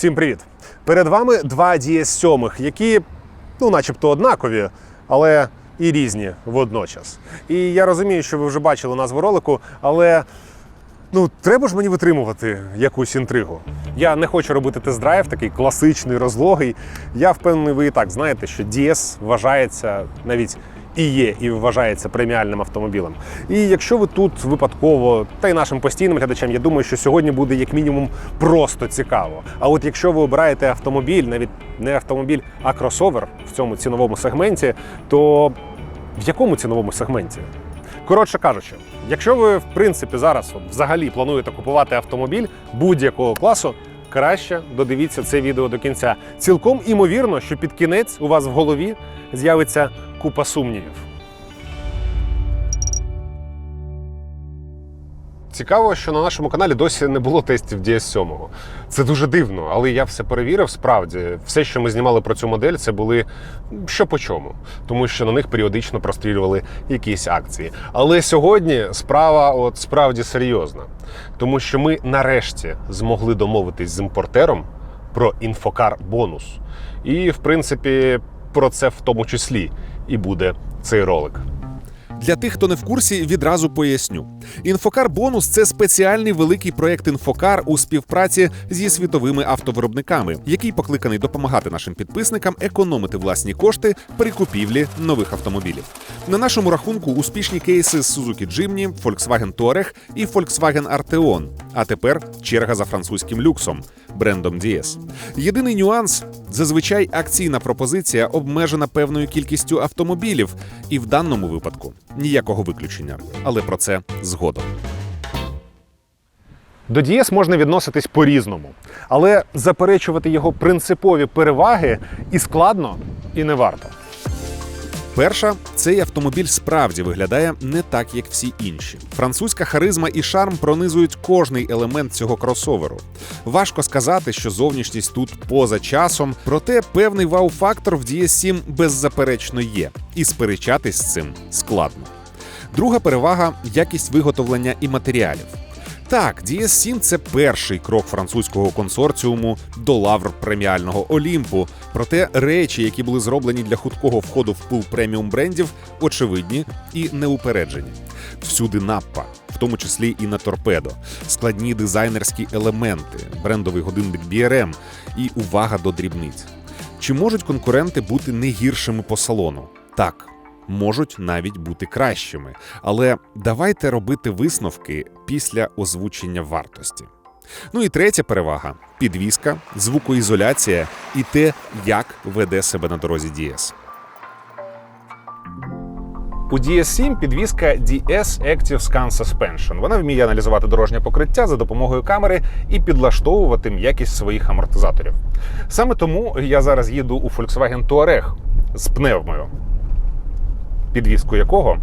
Всім привіт! Перед вами два DS7, які, ну, начебто, однакові, але і різні водночас. І я розумію, що ви вже бачили назву ролику, але ну, треба ж мені витримувати якусь інтригу. Я не хочу робити тест-драйв, такий класичний, розлогий. Я впевнений, ви і так знаєте, що DS вважається навіть і є, і вважається преміальним автомобілем. І якщо ви тут випадково, та й нашим постійним глядачам, я думаю, що сьогодні буде як мінімум просто цікаво. А от якщо ви обираєте автомобіль, навіть не автомобіль, а кросовер в цьому ціновому сегменті, то в якому ціновому сегменті? Коротше кажучи, якщо ви в принципі зараз взагалі плануєте купувати автомобіль будь-якого класу, краще додивіться це відео до кінця. Цілком імовірно, що під кінець у вас в голові з'явиться купа сумнівів. Цікаво, що на нашому каналі досі не було тестів DS7. Це дуже дивно, але я все перевірив. Справді, все, що ми знімали про цю модель, це були що по чому, тому що на них періодично прострілювали якісь акції. Але сьогодні справа от справді серйозна, тому що ми нарешті змогли домовитись з імпортером про інфокар бонус. І, в принципі, про це в тому числі і буде цей ролик. Для тих, хто не в курсі, відразу поясню. Інфокар Бонус це спеціальний великий проект інфокар у співпраці зі світовими автовиробниками, який покликаний допомагати нашим підписникам економити власні кошти при купівлі нових автомобілів. На нашому рахунку успішні кейси з Suzuki Jimny, Volkswagen Touareg і Volkswagen Arteon. А тепер черга за французьким люксом брендом DS. Єдиний нюанс зазвичай акційна пропозиція обмежена певною кількістю автомобілів, і в даному випадку ніякого виключення. Але про це згодом. До дієс можна відноситись по-різному, але заперечувати його принципові переваги і складно, і не варто. Перша, цей автомобіль справді виглядає не так, як всі інші. Французька харизма і шарм пронизують кожний елемент цього кросоверу. Важко сказати, що зовнішність тут поза часом, проте певний вау-фактор в DS7 беззаперечно є, і сперечатись з цим складно. Друга перевага якість виготовлення і матеріалів. Так, DS7 – це перший крок французького консорціуму до лавр преміального Олімпу. Проте речі, які були зроблені для худкого входу в пул преміум брендів, очевидні і неупереджені. Всюди наппа, в тому числі і на торпедо, складні дизайнерські елементи, брендовий годинник BRM і увага до дрібниць. Чи можуть конкуренти бути не гіршими по салону? Так, можуть навіть бути кращими. Але давайте робити висновки після озвучення вартості. Ну і третя перевага підвізка, звукоізоляція і те, як веде себе на дорозі DS. У DS7 підвізка DS Active Scan Suspension. Вона вміє аналізувати дорожнє покриття за допомогою камери і підлаштовувати м'якість своїх амортизаторів. Саме тому я зараз їду у Volkswagen Touareg з пневмою, підвізку якого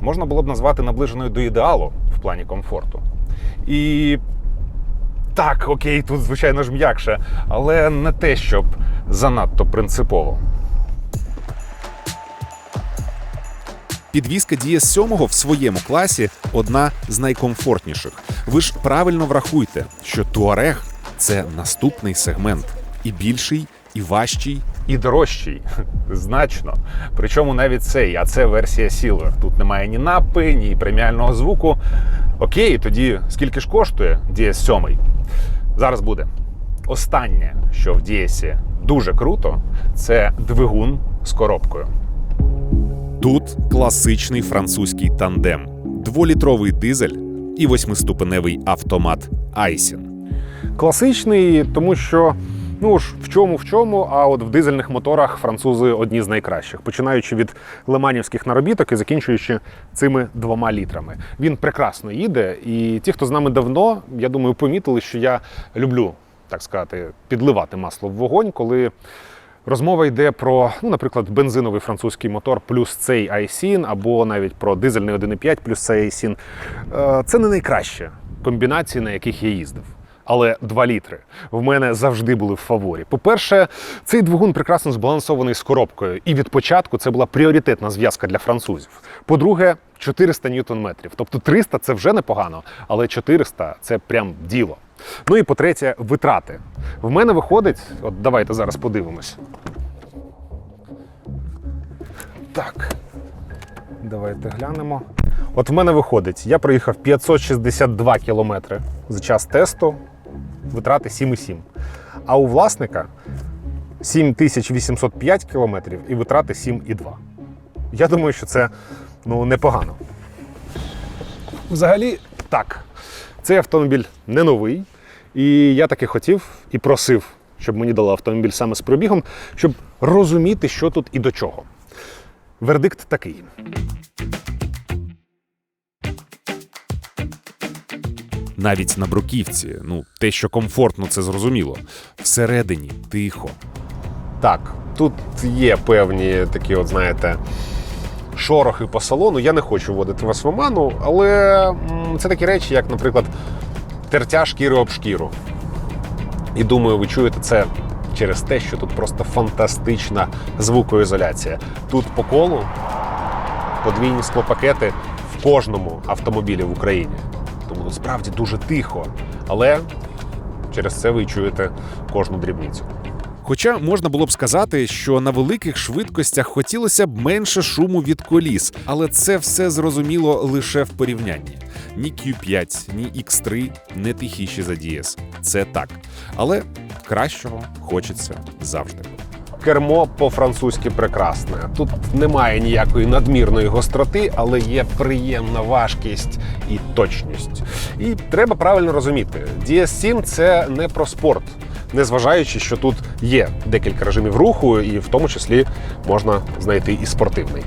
можна було б назвати наближеною до ідеалу в плані комфорту. І так, окей, тут звичайно ж м'якше, але не те, щоб занадто принципово. Підвізка DS7 в своєму класі одна з найкомфортніших. Ви ж правильно врахуйте, що Touareg – це наступний сегмент і більший, і важчий, і дорожчий значно. Причому навіть цей, а це версія Silver. Тут немає ні напи, ні преміального звуку. Окей, тоді скільки ж коштує DS7? Зараз буде. Останнє, що в DS дуже круто, це двигун з коробкою. Тут класичний французький тандем, дволітровий дизель і восьмиступеневий автомат Айсін. Класичний, тому що ну ж в чому в чому, а от в дизельних моторах французи одні з найкращих, починаючи від леманівських наробіток і закінчуючи цими двома літрами. Він прекрасно їде, і ті, хто з нами давно, я думаю, помітили, що я люблю так сказати підливати масло в вогонь, коли. Розмова йде про, ну, наприклад, бензиновий французький мотор плюс цей Айсін, або навіть про дизельний 1,5 плюс цей Айсін. Е, Це не найкраще комбінації, на яких я їздив. Але 2 літри в мене завжди були в фаворі. По-перше, цей двигун прекрасно збалансований з коробкою, і від початку це була пріоритетна зв'язка для французів. По-друге, 400 ньютон метрів. Тобто 300 це вже непогано, але 400 це прям діло. Ну і по-третє, витрати. В мене виходить, от давайте зараз подивимось. Так. Давайте глянемо. От в мене виходить, я проїхав 562 кілометри за час тесту, витрати 7,7. А у власника 7805 кілометрів і витрати 7,2. Я думаю, що це ну, непогано. Взагалі, так. Цей автомобіль не новий. І я таки хотів і просив, щоб мені дали автомобіль саме з пробігом, щоб розуміти, що тут і до чого. Вердикт такий. Навіть на бруківці, ну те, що комфортно, це зрозуміло. Всередині тихо. Так, тут є певні такі, от знаєте, шорохи по салону. Я не хочу вводити вас в оману, але це такі речі, як, наприклад, тертя шкіри об шкіру. І думаю, ви чуєте це через те, що тут просто фантастична звукоізоляція. Тут по колу подвійні склопакети в кожному автомобілі в Україні. Справді дуже тихо. Але через це ви чуєте кожну дрібницю. Хоча можна було б сказати, що на великих швидкостях хотілося б менше шуму від коліс, але це все зрозуміло лише в порівнянні. Ні Q5, ні X3 не тихіші за DS. Це так. Але кращого хочеться завжди. Кермо по-французьки прекрасне. Тут немає ніякої надмірної гостроти, але є приємна важкість і точність. І треба правильно розуміти: DS7 – це не про спорт, незважаючи, що тут є декілька режимів руху, і в тому числі можна знайти і спортивний.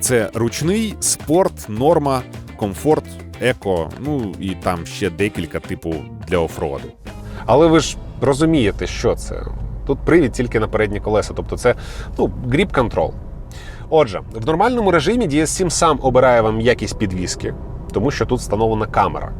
Це ручний, спорт, норма, комфорт, еко, ну і там ще декілька типу для офроду. Але ви ж розумієте, що це. Тут привід тільки на передні колеса, тобто це ну, grip control. Отже, в нормальному режимі DS7 сам обирає вам якість підвіски, тому що тут встановлена камера.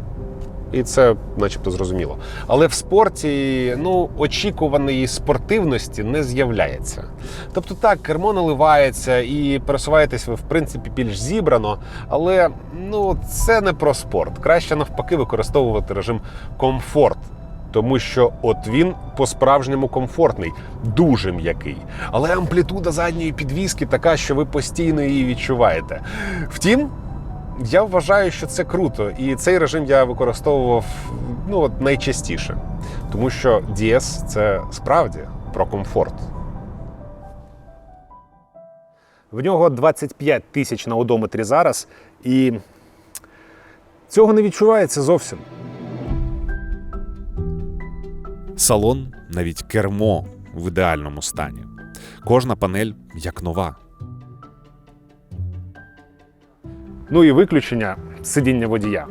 І це, начебто, зрозуміло. Але в спорті ну, очікуваної спортивності не з'являється. Тобто так, кермо наливається і пересуваєтесь ви, в принципі, більш зібрано, але ну, це не про спорт. Краще навпаки використовувати режим комфорт. Тому що от він по-справжньому комфортний, дуже м'який. Але амплітуда задньої підвіски така, що ви постійно її відчуваєте. Втім, я вважаю, що це круто, і цей режим я використовував ну, от найчастіше. Тому що DS – це справді про комфорт. В нього 25 тисяч на одометрі зараз, і цього не відчувається зовсім. Салон, навіть кермо в ідеальному стані. Кожна панель як нова. Ну і виключення сидіння водія.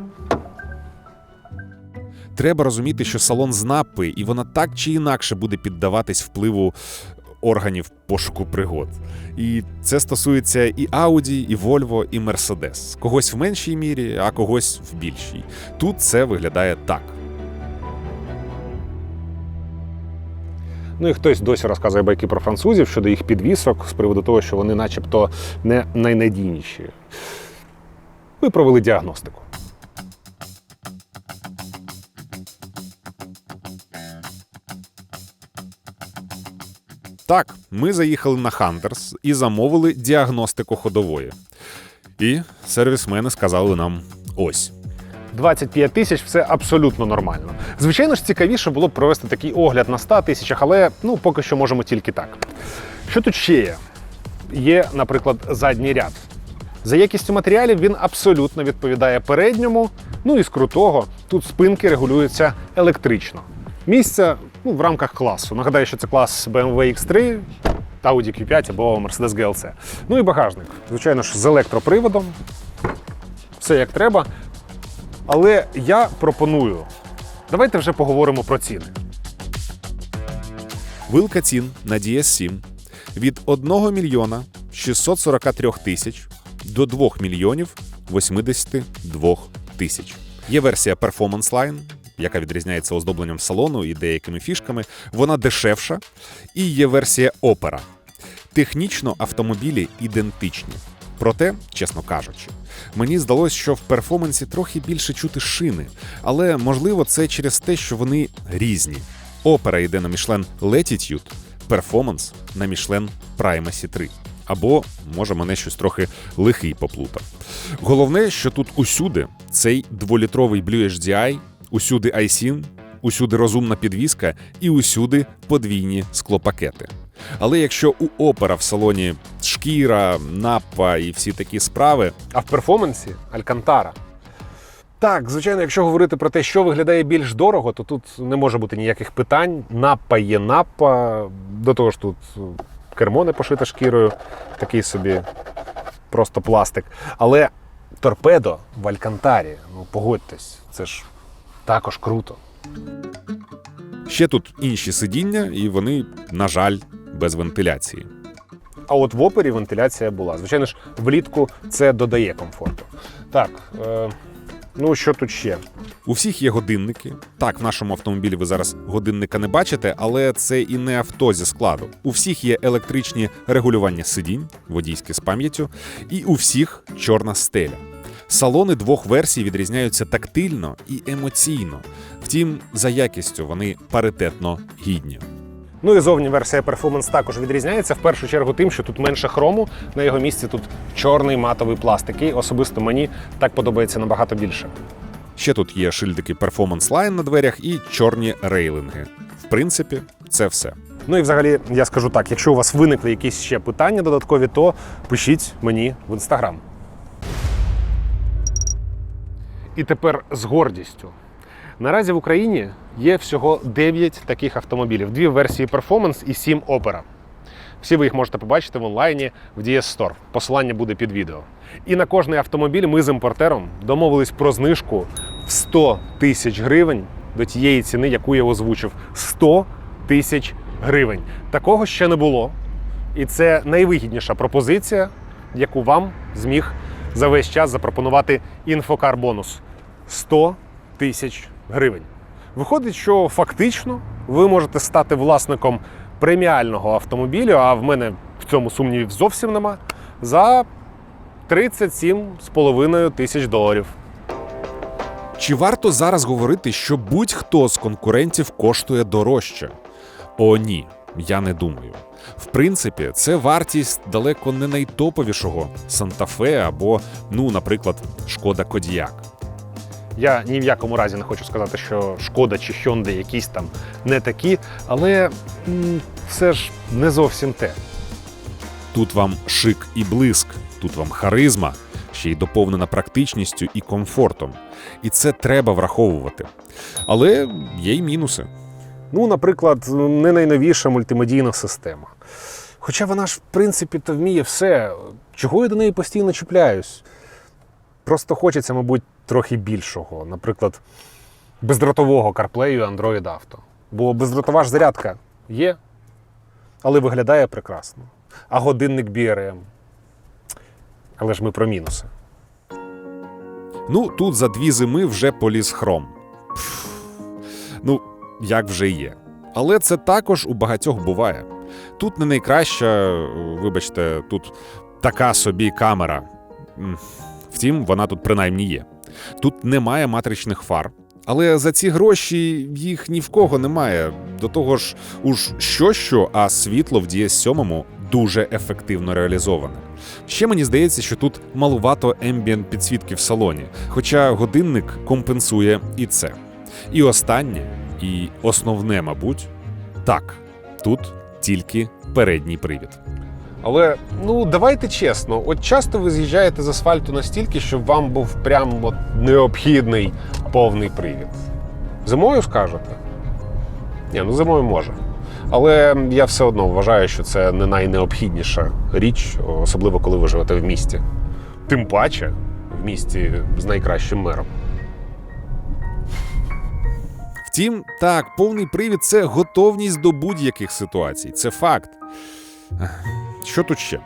Треба розуміти, що салон з напи, і вона так чи інакше буде піддаватись впливу органів пошуку пригод. І це стосується і Audi, і Volvo, і Mercedes. Когось в меншій мірі, а когось в більшій. Тут це виглядає так. Ну і хтось досі розказує байки про французів щодо їх підвісок з приводу того, що вони, начебто, не найнадійніші. Ми провели діагностику. Так, ми заїхали на Хантерс і замовили діагностику ходової. І сервісмени сказали нам ось. 25 тисяч все абсолютно нормально. Звичайно ж, цікавіше було б провести такий огляд на 100 тисячах, але ну поки що можемо тільки так. Що тут ще є? Є, наприклад, задній ряд. За якістю матеріалів він абсолютно відповідає передньому. Ну і з крутого тут спинки регулюються електрично. Місце ну, в рамках класу. Нагадаю, що це клас BMW X3, Audi Q5 або Mercedes GLC. Ну і багажник. Звичайно ж, з електроприводом. Все як треба. Але я пропоную. Давайте вже поговоримо про ціни. Вилка цін на DS7 від 1 мільйона 643 тисяч до 2 мільйонів 82 тисяч. Є версія Performance Line, яка відрізняється оздобленням салону і деякими фішками. Вона дешевша. І є версія Opera. Технічно автомобілі ідентичні. Проте, чесно кажучи, мені здалось, що в перформансі трохи більше чути шини, але можливо це через те, що вони різні. Опера йде на Мішлен Latitude, перформанс на Мішлен Primacy 3. Або, може, мене щось трохи лихий поплутав. Головне, що тут усюди цей дволітровий Blue HDI, усюди iSyn, усюди розумна підвіска і усюди подвійні склопакети. Але якщо у опера в салоні шкіра, напа і всі такі справи, А в перформансі Алькантара. Так, звичайно, якщо говорити про те, що виглядає більш дорого, то тут не може бути ніяких питань. Напа є напа. До того ж, тут кермо не пошите шкірою, такий собі просто пластик. Але торпедо в Алькантарі, ну погодьтесь, це ж також круто. ще тут інші сидіння, і вони, на жаль, без вентиляції. А от в опері вентиляція була. Звичайно ж, влітку це додає комфорту. Так, е, ну що тут ще? У всіх є годинники. Так, в нашому автомобілі ви зараз годинника не бачите, але це і не авто зі складу. У всіх є електричні регулювання сидінь, водійські з пам'яттю, і у всіх чорна стеля. Салони двох версій відрізняються тактильно і емоційно. Втім, за якістю вони паритетно гідні. Ну і зовні версія Performance також відрізняється в першу чергу тим, що тут менше хрому, на його місці тут чорний матовий пластик. І особисто мені так подобається набагато більше. Ще тут є шильдики Performance Line на дверях і чорні рейлинги. В принципі, це все. Ну і взагалі, я скажу так: якщо у вас виникли якісь ще питання додаткові, то пишіть мені в інстаграм. І тепер з гордістю. Наразі в Україні є всього 9 таких автомобілів: дві версії Performance і 7 Opera. Всі ви їх можете побачити в онлайні в DS Store. Посилання буде під відео. І на кожний автомобіль ми з імпортером домовились про знижку в 100 тисяч гривень до тієї ціни, яку я озвучив. 100 тисяч гривень. Такого ще не було. І це найвигідніша пропозиція, яку вам зміг за весь час запропонувати інфокар бонус 100 тисяч гривень. Виходить, що фактично ви можете стати власником преміального автомобілю, а в мене в цьому сумнівів зовсім нема, за 37,5 тисяч доларів. Чи варто зараз говорити, що будь-хто з конкурентів коштує дорожче? О, ні, я не думаю. В принципі, це вартість далеко не найтоповішого Санта-Фе або, ну, наприклад, Шкода Кодіяк. Я ні в якому разі не хочу сказати, що шкода чи Hyundai якісь там не такі, але все ж не зовсім те. Тут вам шик і блиск, тут вам харизма, ще й доповнена практичністю і комфортом. І це треба враховувати. Але є й мінуси. Ну, наприклад, не найновіша мультимедійна система. Хоча вона ж, в принципі, то вміє все. Чого я до неї постійно чіпляюсь? Просто хочеться, мабуть, трохи більшого. Наприклад, бездротового і Android Auto. Бо бездротова ж зарядка є, але виглядає прекрасно. А годинник BRM. Але ж ми про мінуси. Ну, тут за дві зими вже поліз хром. Ну, як вже є. Але це також у багатьох буває. Тут не найкраща, вибачте, тут така собі камера. Втім, вона тут принаймні є. Тут немає матричних фар. Але за ці гроші їх ні в кого немає. До того ж, уж що що, а світло в DS7 дуже ефективно реалізоване. Ще мені здається, що тут малувато ембієнт підсвітки в салоні, хоча годинник компенсує і це. І останнє, і основне, мабуть, так, тут тільки передній привід. Але ну давайте чесно, от часто ви з'їжджаєте з асфальту настільки, щоб вам був прям от необхідний повний привід. Зимою скажете? Ні, ну зимою може. Але я все одно вважаю, що це не найнеобхідніша річ, особливо коли ви живете в місті. Тим паче в місті з найкращим мером. Втім, так, повний привід це готовність до будь-яких ситуацій. Це факт. Що тут ще?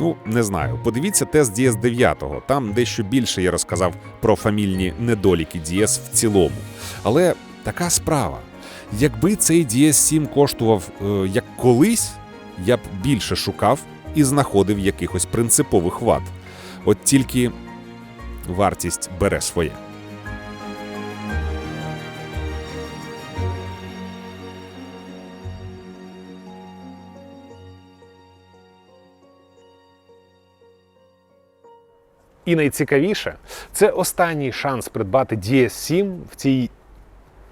Ну, не знаю. Подивіться тест DS 9. Там дещо більше я розказав про фамільні недоліки DS в цілому. Але така справа. Якби цей DS 7 коштував е, як колись, я б більше шукав і знаходив якихось принципових вад. От тільки вартість бере своє. І найцікавіше, це останній шанс придбати DS7 в цій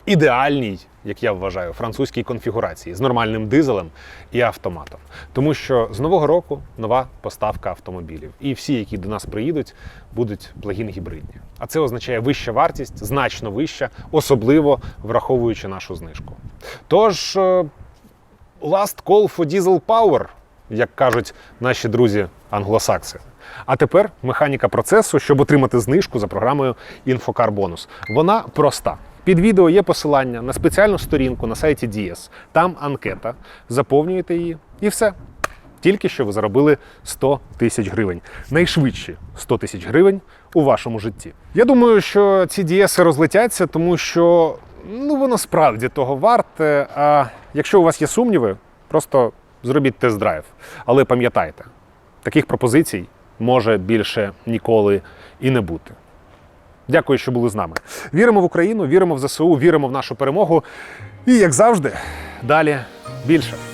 ідеальній, як я вважаю, французькій конфігурації з нормальним дизелем і автоматом. Тому що з нового року нова поставка автомобілів. І всі, які до нас приїдуть, будуть плагін гібридні. А це означає вища вартість, значно вища, особливо враховуючи нашу знижку. Тож. е, Last call for diesel power, як кажуть наші друзі англосакси. А тепер механіка процесу, щоб отримати знижку за програмою Bonus. Вона проста. Під відео є посилання на спеціальну сторінку на сайті Дієс. Там анкета. Заповнюєте її і все. Тільки що ви заробили 100 тисяч гривень. Найшвидші 100 тисяч гривень у вашому житті. Я думаю, що ці дієси розлетяться, тому що ну воно справді того варте. А якщо у вас є сумніви, просто зробіть тест-драйв. Але пам'ятайте, таких пропозицій може більше ніколи і не бути. Дякую, що були з нами. Віримо в Україну, віримо в ЗСУ, віримо в нашу перемогу. І як завжди, далі більше.